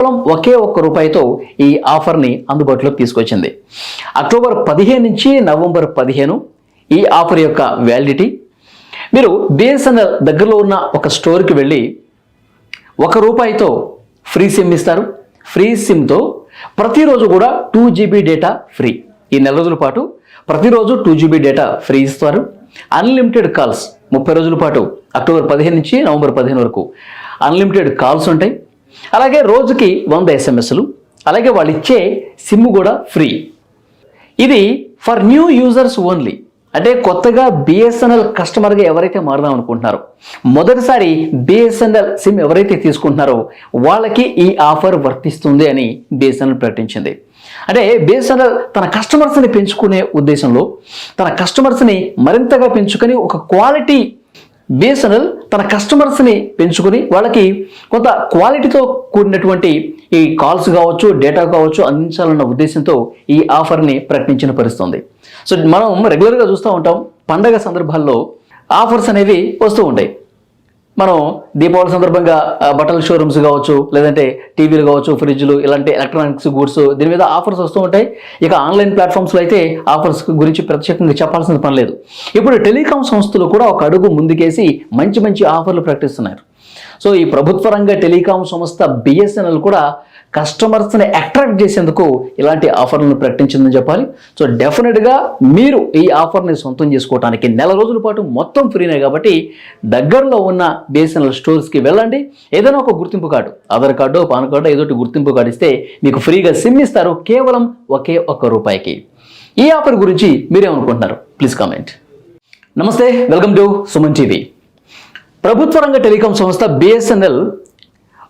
కేవలం ఒకే ఒక్క రూపాయితో ఈ ఆఫర్ని అందుబాటులోకి తీసుకొచ్చింది. అక్టోబర్ పదిహేను నుంచి నవంబర్ పదిహేను ఈ ఆఫర్ యొక్క వ్యాలిడిటీ మీరు బిఎస్ఎన్ఎల్ దగ్గరలో ఉన్న ఒక స్టోర్కి వెళ్ళి ఒక రూపాయితో ఫ్రీ సిమ్ ఇస్తారు. ఫ్రీ సిమ్తో ప్రతిరోజు కూడా టూ జీబీ డేటా ఫ్రీ. ఈ నెల రోజుల పాటు ప్రతిరోజు టూ జీబీ డేటా ఫ్రీ ఇస్తారు. అన్లిమిటెడ్ కాల్స్ ముప్పై రోజుల పాటు అక్టోబర్ పదిహేను నుంచి నవంబర్ పదిహేను వరకు అన్లిమిటెడ్ కాల్స్ ఉంటాయి. అలాగే రోజుకి వంద ఎస్ఎంఎస్లు అలాగే వాళ్ళు ఇచ్చే సిమ్ కూడా ఫ్రీ. ఇది ఫర్ న్యూ యూజర్స్ ఓన్లీ అంటే కొత్తగా బిఎస్ఎన్ఎల్ కస్టమర్గా ఎవరైతే మారదాం అనుకుంటున్నారో మొదటిసారి బిఎస్ఎన్ఎల్ సిమ్ ఎవరైతే తీసుకుంటున్నారో వాళ్ళకి ఈ ఆఫర్ వర్తిస్తుంది అని బిఎస్ఎన్ఎల్ ప్రకటించింది. అంటే బిఎస్ఎన్ఎల్ తన కస్టమర్స్ని పెంచుకునే ఉద్దేశంలో తన కస్టమర్స్ని మరింతగా పెంచుకొని ఒక క్వాలిటీ బిఎస్ఎన్ఎల్ తన కస్టమర్స్ని పెంచుకుని వాళ్ళకి కొంత క్వాలిటీతో కూడినటువంటి ఈ కాల్స్ కావచ్చు డేటా కావచ్చు అందించాలన్న ఉద్దేశంతో ఈ ఆఫర్ని ప్రకటించిన పరిస్థితుంది. సో మనం రెగ్యులర్గా చూస్తూ ఉంటాం. పండగ సందర్భాల్లో ఆఫర్స్ అనేవి వస్తూ ఉంటాయి. మనం దీపావళి సందర్భంగా బట్టల షోరూమ్స్ కావచ్చు లేదంటే టీవీలు కావచ్చు ఫ్రిడ్జ్లు ఇలాంటి ఎలక్ట్రానిక్స్ గూడ్స్ దీని మీద ఆఫర్స్ వస్తూ ఉంటాయి. ఇక ఆన్లైన్ ప్లాట్ఫామ్స్లో అయితే ఆఫర్స్ గురించి ప్రత్యేకంగా చెప్పాల్సిన పని లేదు. ఇప్పుడు టెలికాం సంస్థలు కూడా ఒక అడుగు ముందుకేసి మంచి మంచి ఆఫర్లు ప్రకటిస్తున్నారు. సో ఈ ప్రభుత్వ రంగ టెలికాం సంస్థ బిఎస్ఎన్ఎల్ కూడా కస్టమర్స్ని అట్రాక్ట్ చేసేందుకు ఇలాంటి ఆఫర్లను ప్రకటించిందని చెప్పాలి. సో డెఫినెట్గా మీరు ఈ ఆఫర్ని సొంతం చేసుకోవడానికి నెల రోజుల పాటు మొత్తం ఫ్రీనే కాబట్టి దగ్గరలో ఉన్న బిఎస్ఎన్ఎల్ స్టోర్స్కి వెళ్ళండి. ఏదైనా ఒక గుర్తింపు card Aadhaar card PAN card ఏదో ఒకటి గుర్తింపు కార్డు ఇస్తే మీకు ఫ్రీగా సిమ్ ఇస్తారు కేవలం ఒకే ఒక్క రూపాయికి. ఈ ఆఫర్ గురించి మీరేమనుకుంటున్నారు? Please comment. నమస్తే వెల్కమ్ టు సుమన్ టీవీ. ప్రభుత్వ రంగ టెలికాం సంస్థ బిఎస్ఎన్ఎల్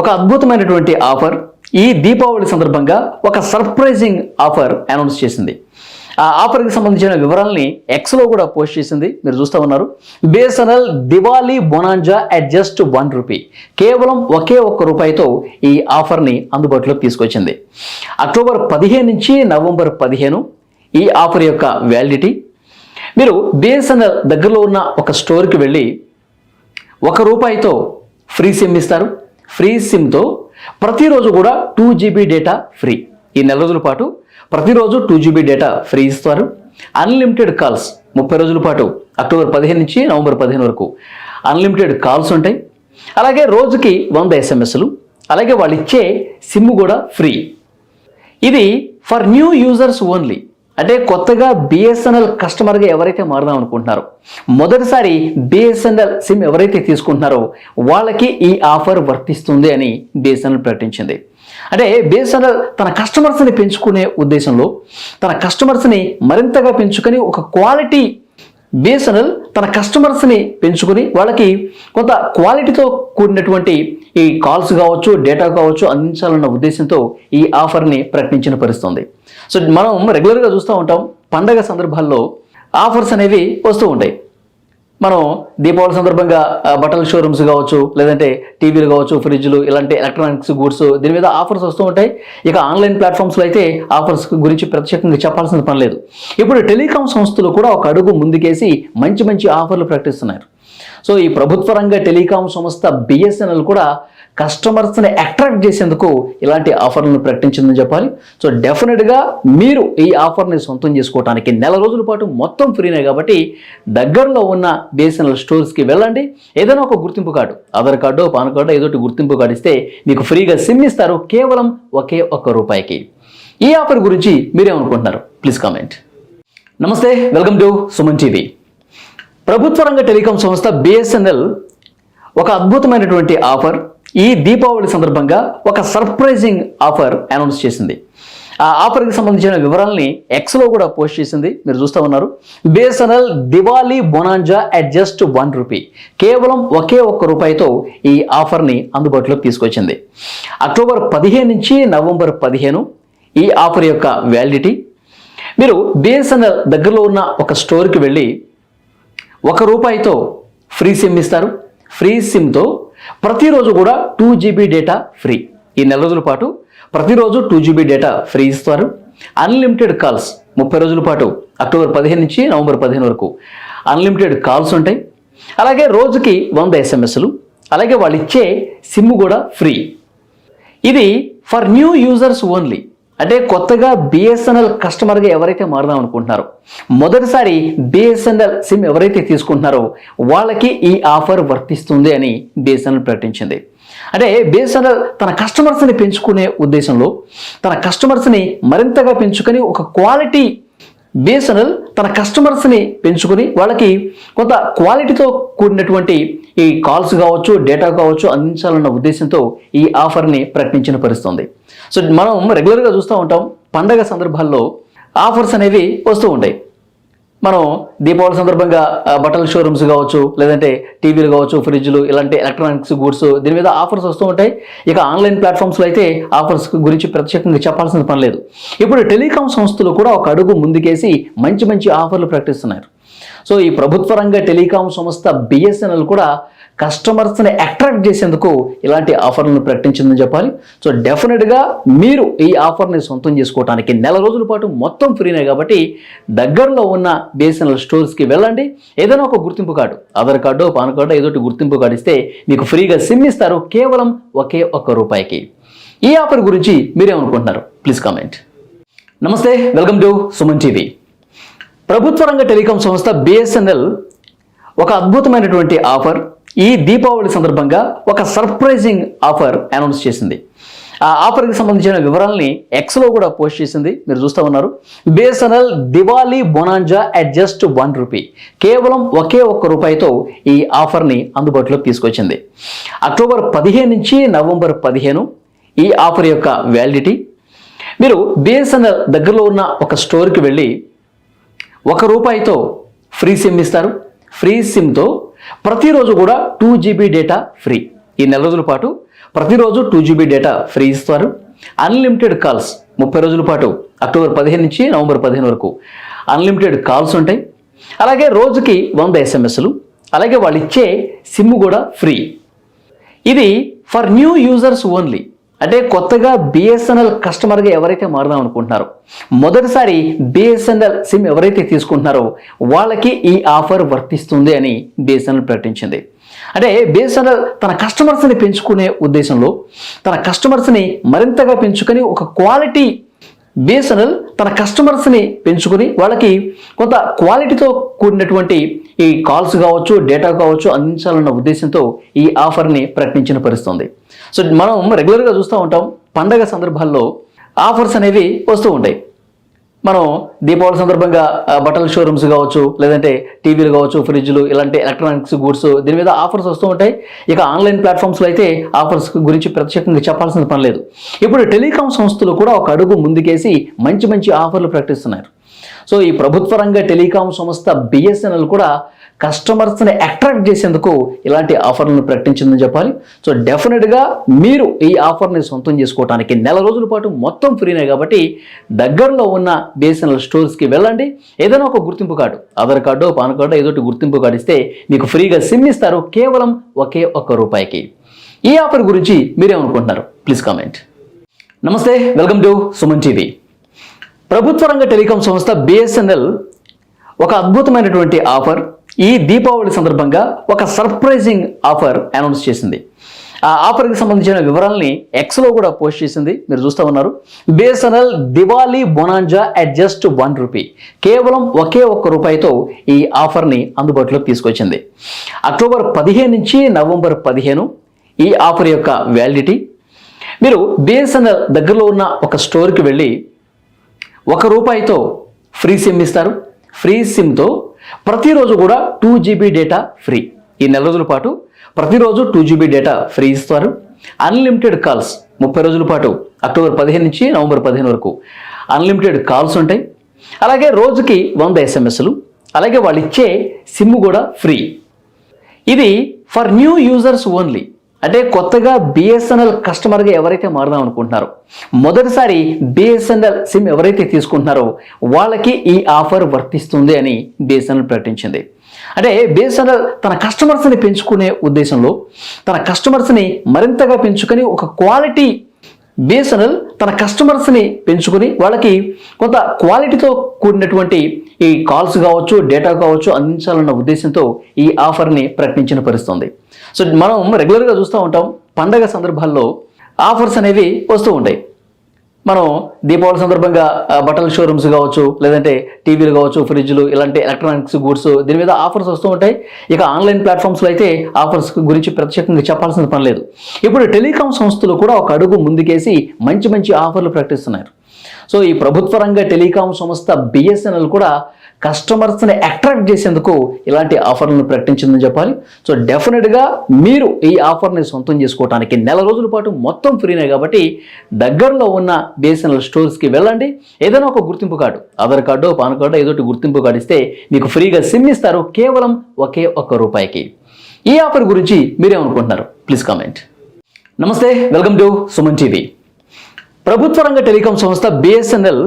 ఒక అద్భుతమైనటువంటి ఆఫర్. ఈ దీపావళి సందర్భంగా ఒక సర్ప్రైజింగ్ ఆఫర్ అనౌన్స్ చేసింది. ఆ ఆఫర్కి సంబంధించిన వివరాలని ఎక్స్లో కూడా పోస్ట్ చేసింది. మీరు చూస్తూ ఉన్నారు. BSNL Diwali bonanza at just one rupee కేవలం ఒకే ఒక్క రూపాయితో ఈ ఆఫర్ని అందుబాటులో తీసుకొచ్చింది. అక్టోబర్ పదిహేను నుంచి నవంబర్ పదిహేను ఈ ఆఫర్ యొక్క వ్యాలిడిటీ మీరు బిఎస్ఎన్ఎల్ దగ్గరలో ఉన్న ఒక స్టోర్కి వెళ్ళి ఒక రూపాయితో ఫ్రీ సిమ్ ఇస్తారు. ఫ్రీ సిమ్తో ప్రతిరోజు కూడా టూ జీబీ డేటా ఫ్రీ ఈ నెల రోజుల పాటు ప్రతిరోజు టూ జీబీ డేటా ఫ్రీ ఇస్తారు. అన్లిమిటెడ్ కాల్స్ ముప్పై రోజుల పాటు అక్టోబర్ పదిహేను నుంచి నవంబర్ పదిహేను వరకు అన్లిమిటెడ్ కాల్స్ ఉంటాయి. అలాగే రోజుకి వంద ఎస్ఎంఎస్లు అలాగే వాళ్ళు ఇచ్చే సిమ్ కూడా ఫ్రీ ఇది ఫర్ న్యూ యూజర్స్ ఓన్లీ అంటే కొత్తగా బిఎస్ఎన్ఎల్ కస్టమర్గా ఎవరైతే మారదాం అనుకుంటున్నారో మొదటిసారి బిఎస్ఎన్ఎల్ సిమ్ ఎవరైతే తీసుకుంటున్నారో వాళ్ళకి ఈ ఆఫర్ వర్తిస్తుంది అని బిఎస్ఎన్ఎల్ ప్రకటించింది. అంటే బిఎస్ఎన్ఎల్ తన కస్టమర్స్ని పెంచుకునే ఉద్దేశంలో తన కస్టమర్స్ని మరింతగా పెంచుకొని ఒక క్వాలిటీ బిఎస్ఎన్ఎల్ తన కస్టమర్స్ని పెంచుకుని వాళ్ళకి కొంత క్వాలిటీతో కూడినటువంటి ఈ కాల్స్ కావచ్చు డేటా కావచ్చు అందించాలన్న ఉద్దేశంతో ఈ ఆఫర్ని ప్రకటించిన పరిస్థితుంది. సో మనం రెగ్యులర్గా చూస్తూ ఉంటాం పండగ సందర్భాల్లో ఆఫర్స్ అనేవి వస్తూ ఉంటాయి. మనం దీపావళి సందర్భంగా బట్టల షోరూమ్స్ కావచ్చు లేదంటే టీవీలు కావచ్చు ఫ్రిడ్జ్లు ఇలాంటి ఎలక్ట్రానిక్స్ గూడ్స్ దీని మీద ఆఫర్స్ వస్తూ ఉంటాయి. ఇక ఆన్లైన్ ప్లాట్ఫామ్స్లో అయితే ఆఫర్స్ గురించి ప్రత్యేకంగా చెప్పాల్సిన పని లేదు. ఇప్పుడు టెలికాం సంస్థలు కూడా ఒక అడుగు ముందుకేసి మంచి మంచి ఆఫర్లు ప్రకటిస్తున్నారు. సో ఈ ప్రభుత్వ రంగ టెలికాం సంస్థ బిఎస్ఎన్ఎల్ కూడా కస్టమర్స్ని అట్రాక్ట్ చేసేందుకు ఇలాంటి ఆఫర్లను ప్రకటించిందని చెప్పాలి. సో డెఫినెట్గా మీరు ఈ ఆఫర్ని సొంతం చేసుకోవడానికి నెల రోజుల పాటు మొత్తం ఫ్రీనే కాబట్టి దగ్గరలో ఉన్న బిఎస్ఎన్ఎల్ స్టోర్స్కి వెళ్ళండి. ఏదైనా ఒక గుర్తింపు card Aadhaar card PAN card ఏదో గుర్తింపు కార్డు ఇస్తే మీకు ఫ్రీగా సిమ్ ఇస్తారు కేవలం ఒకే ఒక్క రూపాయికి. ఈ ఆఫర్ గురించి మీరేమనుకుంటున్నారు? Please comment. నమస్తే వెల్కమ్ టు సుమన్ టీవీ. ప్రభుత్వ రంగ టెలికాం సంస్థ బిఎస్ఎన్ఎల్ ఒక అద్భుతమైనటువంటి ఆఫర్. ఈ దీపావళి సందర్భంగా ఒక సర్ప్రైజింగ్ ఆఫర్ అనౌన్స్ చేసింది. ఆ ఆఫర్కి సంబంధించిన వివరాలని ఎక్స్లో కూడా పోస్ట్ చేసింది. మీరు చూస్తూ ఉన్నారు. BSNL Diwali bonanza at just one rupee కేవలం ఒకే ఒక్క రూపాయితో ఈ ఆఫర్ని అందుబాటులోకి తీసుకొచ్చింది. అక్టోబర్ పదిహేను నుంచి నవంబర్ పదిహేను ఈ ఆఫర్ యొక్క వ్యాలిడిటీ మీరు బిఎస్ఎన్ఎల్ దగ్గరలో ఉన్న ఒక స్టోర్కి వెళ్ళి ఒక రూపాయితో ఫ్రీ సిమ్ ఇస్తారు. ఫ్రీ సిమ్తో ప్రతిరోజు కూడా టూ జీబీ డేటా ఫ్రీ ఈ నెల రోజుల పాటు ప్రతిరోజు టూ జీబీ డేటా ఫ్రీ ఇస్తారు. అన్లిమిటెడ్ కాల్స్ ముప్పై రోజుల పాటు అక్టోబర్ పదిహేను నుంచి నవంబర్ పదిహేను వరకు అన్లిమిటెడ్ కాల్స్ ఉంటాయి. అలాగే రోజుకి వంద ఎస్ఎంఎస్లు అలాగే వాళ్ళు ఇచ్చే సిమ్ కూడా ఫ్రీ ఇది ఫర్ న్యూ యూజర్స్ ఓన్లీ అంటే కొత్తగా బిఎస్ఎన్ఎల్ కస్టమర్గా ఎవరైతే మారదాం అనుకుంటున్నారో మొదటిసారి బిఎస్ఎన్ఎల్ సిమ్ ఎవరైతే తీసుకుంటున్నారో వాళ్ళకి ఈ ఆఫర్ వర్తిస్తుంది అని బిఎస్ఎన్ఎల్ ప్రకటించింది. అంటే బిఎస్ఎన్ఎల్ తన కస్టమర్స్ని పెంచుకునే ఉద్దేశంలో తన కస్టమర్స్ని మరింతగా పెంచుకొని ఒక క్వాలిటీ బిఎస్ఎన్ఎల్ తన కస్టమర్స్ని పెంచుకొని వాళ్ళకి కొంత క్వాలిటీతో కూడినటువంటి ఈ కాల్స్ కావచ్చు డేటా కావచ్చు అందించాలన్న ఉద్దేశంతో ఈ ఆఫర్ని ప్రకటించిన పరిస్థితుంది. సో మనం రెగ్యులర్గా చూస్తూ ఉంటాం పండగ సందర్భాల్లో ఆఫర్స్ అనేవి వస్తూ ఉంటాయి. మనం దీపావళి సందర్భంగా బట్టల షోరూమ్స్ కావచ్చు లేదంటే టీవీలు కావచ్చు ఫ్రిడ్జ్లు ఇలాంటి ఎలక్ట్రానిక్స్ గూడ్స్ దీని మీద ఆఫర్స్ వస్తూ ఉంటాయి. ఇక ఆన్లైన్ ప్లాట్ఫామ్స్లో అయితే ఆఫర్స్ గురించి ప్రత్యేకంగా చెప్పాల్సిన పని లేదు. ఇప్పుడు టెలికాం సంస్థలు కూడా ఒక అడుగు ముందుకేసి మంచి మంచి ఆఫర్లు ప్రకటిస్తున్నారు. సో ఈ ప్రభుత్వ రంగ టెలికాం సంస్థ బిఎస్ఎన్ఎల్ కూడా కస్టమర్స్ని అట్రాక్ట్ చేసేందుకు ఇలాంటి ఆఫర్లను ప్రకటించిందని చెప్పాలి. సో డెఫినెట్గా మీరు ఈ ఆఫర్ని సొంతం చేసుకోవడానికి నెల రోజుల పాటు మొత్తం ఫ్రీనే కాబట్టి దగ్గరలో ఉన్న బిఎస్ఎన్ఎల్ స్టోర్స్కి వెళ్ళండి. ఏదైనా ఒక గుర్తింపు card Aadhaar card PAN card ఏదో గుర్తింపు కార్డు ఇస్తే మీకు ఫ్రీగా సిమ్ ఇస్తారు కేవలం ఒకే ఒక్క రూపాయికి. ఈ ఆఫర్ గురించి మీరేమనుకుంటున్నారు? Please comment. నమస్తే వెల్కమ్ టు సుమన్ టీవీ. ప్రభుత్వ రంగ టెలికాం సంస్థ బిఎస్ఎన్ఎల్ ఒక అద్భుతమైనటువంటి ఆఫర్. ఈ దీపావళి సందర్భంగా ఒక సర్ప్రైజింగ్ ఆఫర్ అనౌన్స్ చేసింది. ఆ ఆఫర్కి సంబంధించిన వివరాలని ఎక్స్లో కూడా పోస్ట్ చేసింది. మీరు చూస్తూ ఉన్నారు. BSNL Diwali bonanza at just one rupee కేవలం ఒకే ఒక్క రూపాయితో ఈ ఆఫర్ని అందుబాటులోకి తీసుకొచ్చింది. అక్టోబర్ పదిహేను నుంచి నవంబర్ పదిహేను ఈ ఆఫర్ యొక్క వ్యాలిడిటీ మీరు బిఎస్ఎన్ఎల్ దగ్గరలో ఉన్న ఒక స్టోర్కి వెళ్ళి ఒక రూపాయితో ఫ్రీ సిమ్ ఇస్తారు. ఫ్రీ సిమ్తో ప్రతిరోజు కూడా టూ జీబీ డేటా ఫ్రీ ఈ నెల రోజుల పాటు ప్రతిరోజు టూ జీబీ డేటా ఫ్రీ ఇస్తారు. అన్లిమిటెడ్ కాల్స్ ముప్పై రోజుల పాటు అక్టోబర్ పదిహేను నుంచి నవంబర్ పదిహేను వరకు అన్లిమిటెడ్ కాల్స్ ఉంటాయి. అలాగే రోజుకి వంద ఎస్ఎంఎస్లు అలాగే వాళ్ళు ఇచ్చే సిమ్ కూడా ఫ్రీ ఇది ఫర్ న్యూ యూజర్స్ ఓన్లీ అంటే కొత్తగా బిఎస్ఎన్ఎల్ కస్టమర్గా ఎవరైతే మారదాం అనుకుంటున్నారో మొదటిసారి బిఎస్ఎన్ఎల్ సిమ్ ఎవరైతే తీసుకుంటున్నారో వాళ్ళకి ఈ ఆఫర్ వర్తిస్తుంది అని బిఎస్ఎన్ఎల్ ప్రకటించింది. అంటే బిఎస్ఎన్ఎల్ తన కస్టమర్స్ని పెంచుకునే ఉద్దేశంలో తన కస్టమర్స్ని మరింతగా పెంచుకొని ఒక క్వాలిటీ బిఎస్ఎన్ఎల్ తన కస్టమర్స్ని పెంచుకొని వాళ్ళకి కొంత క్వాలిటీతో కూడినటువంటి ఈ కాల్స్ కావచ్చు డేటా కావచ్చు అందించాలన్న ఉద్దేశంతో ఈ ఆఫర్ని ప్రకటించిన పరిస్థితుంది. సో మనం రెగ్యులర్గా చూస్తూ ఉంటాం పండగ సందర్భాల్లో ఆఫర్స్ అనేవి వస్తూ ఉంటాయి. మనం దీపావళి సందర్భంగా బట్టల షోరూమ్స్ కావచ్చు లేదంటే టీవీలు కావచ్చు ఫ్రిడ్జ్లు ఇలాంటి ఎలక్ట్రానిక్స్ గూడ్స్ దీని మీద ఆఫర్స్ వస్తూ ఉంటాయి. ఇక ఆన్లైన్ ప్లాట్ఫామ్స్లో అయితే ఆఫర్స్ గురించి ప్రత్యేకంగా చెప్పాల్సిన పని లేదు. ఇప్పుడు టెలికాం సంస్థలు కూడా ఒక అడుగు ముందుకేసి మంచి మంచి ఆఫర్లు ప్రకటిస్తున్నారు. సో ఈ ప్రభుత్వ రంగ టెలికాం సంస్థ బిఎస్ఎన్ఎల్ కూడా కస్టమర్స్ని అట్రాక్ట్ చేసేందుకు ఇలాంటి ఆఫర్లను ప్రకటించిందని చెప్పాలి. సో డెఫినెట్గా మీరు ఈ ఆఫర్ని సొంతం చేసుకోవడానికి నెల రోజుల పాటు మొత్తం ఫ్రీనే కాబట్టి దగ్గరలో ఉన్న బిఎస్ఎన్ఎల్ స్టోర్స్కి వెళ్ళండి. ఏదైనా ఒక గుర్తింపు card Aadhaar card PAN card ఏదో గుర్తింపు కార్డు ఇస్తే మీకు ఫ్రీగా సిమ్ ఇస్తారు కేవలం ఒకే ఒక్క రూపాయికి. ఈ ఆఫర్ గురించి మీరేమనుకుంటున్నారు ప్లీజ్ కామెంట్. నమస్తే వెల్కమ్ టు సుమన్ టీవీ. ప్రభుత్వ రంగ టెలికాం సంస్థ బిఎస్ఎన్ఎల్ ఒక అద్భుతమైనటువంటి ఆఫర్. ఈ దీపావళి సందర్భంగా ఒక సర్ప్రైజింగ్ ఆఫర్ అనౌన్స్ చేసింది. ఆ ఆఫర్కి సంబంధించిన వివరాలని ఎక్స్లో కూడా పోస్ట్ చేసింది. మీరు చూస్తూ ఉన్నారు. BSNL Diwali bonanza at just one rupee కేవలం ఒకే ఒక్క రూపాయితో ఈ ఆఫర్ని అందుబాటులోకి తీసుకొచ్చింది. అక్టోబర్ పదిహేను నుంచి నవంబర్ పదిహేను ఈ ఆఫర్ యొక్క వ్యాలిడిటీ మీరు బిఎస్ఎన్ఎల్ దగ్గరలో ఉన్న ఒక స్టోర్కి వెళ్ళి ఒక రూపాయితో ఫ్రీ సిమ్ ఇస్తారు. ఫ్రీ సిమ్తో ప్రతిరోజు కూడా టూ జీబీ డేటా ఫ్రీ ఈ నెల రోజుల పాటు ప్రతిరోజు టూ జీబీ డేటా ఫ్రీ ఇస్తారు. అన్లిమిటెడ్ కాల్స్ ముప్పై రోజుల పాటు అక్టోబర్ పదిహేను నుంచి నవంబర్ పదిహేను వరకు అన్లిమిటెడ్ కాల్స్ ఉంటాయి. అలాగే రోజుకి వంద ఎస్ఎంఎస్లు అలాగే వాళ్ళు ఇచ్చే సిమ్ కూడా ఫ్రీ ఇది ఫర్ న్యూ యూజర్స్ ఓన్లీ అంటే కొత్తగా బిఎస్ఎన్ఎల్ కస్టమర్గా ఎవరైతే మారదాం అనుకుంటున్నారో మొదటిసారి బిఎస్ఎన్ఎల్ సిమ్ ఎవరైతే తీసుకుంటున్నారో వాళ్ళకి ఈ ఆఫర్ వర్తిస్తుంది అని బిఎస్ఎన్ఎల్ ప్రకటించింది. అంటే బిఎస్ఎన్ఎల్ తన కస్టమర్స్ని పెంచుకునే ఉద్దేశంలో తన కస్టమర్స్ని మరింతగా పెంచుకొని ఒక క్వాలిటీ బిఎస్ఎన్ఎల్ తన కస్టమర్స్ని పెంచుకొని వాళ్ళకి కొంత క్వాలిటీతో కూడినటువంటి ఈ కాల్స్ కావచ్చు డేటా కావచ్చు అందించాలన్న ఉద్దేశంతో ఈ ఆఫర్ని ప్రకటించిన పరిస్థితుంది. సో మనం రెగ్యులర్గా చూస్తూ ఉంటాం. పండగ సందర్భాల్లో ఆఫర్స్ అనేవి వస్తూ ఉంటాయి. మనం దీపావళి సందర్భంగా బట్టల షోరూమ్స్ కావచ్చు లేదంటే టీవీలు కావచ్చు ఫ్రిడ్జ్లు ఇలాంటి ఎలక్ట్రానిక్స్ గూడ్స్ దీని మీద ఆఫర్స్ వస్తూ ఉంటాయి. ఇక ఆన్లైన్ ప్లాట్ఫామ్స్లో అయితే ఆఫర్స్ గురించి ప్రత్యేకంగా చెప్పాల్సిన పని లేదు. ఇప్పుడు టెలికాం సంస్థలు కూడా ఒక అడుగు ముందుకేసి మంచి మంచి ఆఫర్లు ప్రకటిస్తున్నారు. సో ఈ ప్రభుత్వ రంగ టెలికాం సంస్థ బిఎస్ఎన్ఎల్ కూడా కస్టమర్స్ని అట్రాక్ట్ చేసేందుకు ఇలాంటి ఆఫర్లను ప్రకటించిందని చెప్పాలి. సో డెఫినెట్గా మీరు ఈ ఆఫర్ని సొంతం చేసుకోవడానికి నెల రోజుల పాటు మొత్తం ఫ్రీనే కాబట్టి దగ్గరలో ఉన్న బిఎస్ఎన్ఎల్ స్టోర్స్కి వెళ్ళండి. ఏదైనా ఒక గుర్తింపు card Aadhaar card PAN card ఏదో గుర్తింపు కార్డు ఇస్తే మీకు ఫ్రీగా సిమ్ ఇస్తారు కేవలం ఒకే ఒక్క రూపాయికి. ఈ ఆఫర్ గురించి మీరేమనుకుంటున్నారు ప్లీజ్ కామెంట్. నమస్తే వెల్కమ్ టు సుమన్ టీవీ. ప్రభుత్వ రంగ టెలికాం సంస్థ బిఎస్ఎన్ఎల్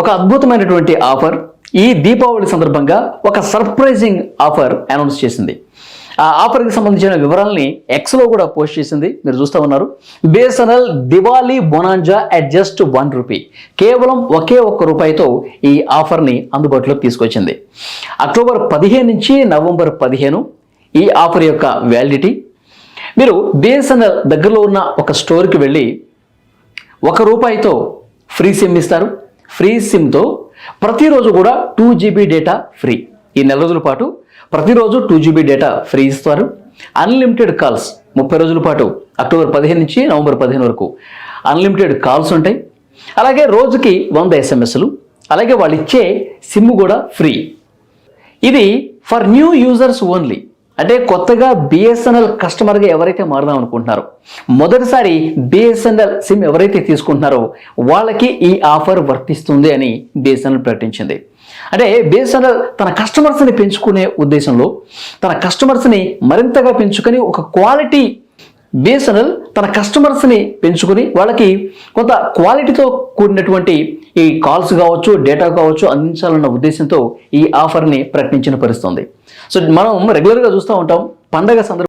ఒక అద్భుతమైనటువంటి ఆఫర్. ఈ దీపావళి సందర్భంగా ఒక సర్ప్రైజింగ్ ఆఫర్ అనౌన్స్ చేసింది. ఆ ఆఫర్కి సంబంధించిన వివరాలని ఎక్స్లో కూడా పోస్ట్ చేసింది. మీరు చూస్తూ ఉన్నారు. BSNL Diwali bonanza at just one rupee కేవలం ఒకే ఒక్క రూపాయితో ఈ ఆఫర్ని అందుబాటులోకి తీసుకొచ్చింది. అక్టోబర్ పదిహేను నుంచి నవంబర్ పదిహేను ఈ ఆఫర్ యొక్క వ్యాలిడిటీ మీరు బిఎస్ఎన్ఎల్ దగ్గరలో ఉన్న ఒక స్టోర్కి వెళ్ళి ఒక రూపాయితో ఫ్రీ సిమ్ ఇస్తారు. ఫ్రీ సిమ్తో ప్రతిరోజు కూడా టూ జీబీ డేటా ఫ్రీ ఈ నెల రోజుల పాటు ప్రతిరోజు టూ జీబీ డేటా ఫ్రీ ఇస్తారు. అన్లిమిటెడ్ కాల్స్ ముప్పై రోజుల పాటు అక్టోబర్ పదిహేను నుంచి నవంబర్ పదిహేను వరకు అన్లిమిటెడ్ కాల్స్ ఉంటాయి. అలాగే రోజుకి వంద ఎస్ఎంఎస్లు అలాగే వాళ్ళు ఇచ్చే సిమ్ కూడా ఫ్రీ ఇది ఫర్ న్యూ యూజర్స్ ఓన్లీ అంటే కొత్తగా బిఎస్ఎన్ఎల్ కస్టమర్గా ఎవరైతే మారదాం అనుకుంటున్నారో మొదటిసారి బిఎస్ఎన్ఎల్ సిమ్ ఎవరైతే తీసుకుంటున్నారో వాళ్ళకి ఈ ఆఫర్ వర్తిస్తుంది అని బిఎస్ఎన్ఎల్ ప్రకటించింది. అంటే బిఎస్ఎన్ఎల్ తన కస్టమర్స్ని పెంచుకునే ఉద్దేశంలో తన కస్టమర్స్ని మరింతగా పెంచుకొని ఒక క్వాలిటీ బిఎస్ఎన్ఎల్ తన కస్టమర్స్ని పెంచుకుని వాళ్ళకి కొంత క్వాలిటీతో కూడినటువంటి ఈ కాల్స్ కావచ్చు డేటా కావచ్చు అందించాలన్న ఉద్దేశంతో ఈ ఆఫర్ని ప్రకటించిన పరిస్థితుంది సో మనం రెగ్యులర్గా చూస్తూ ఉంటాం. పండగ సందర్భం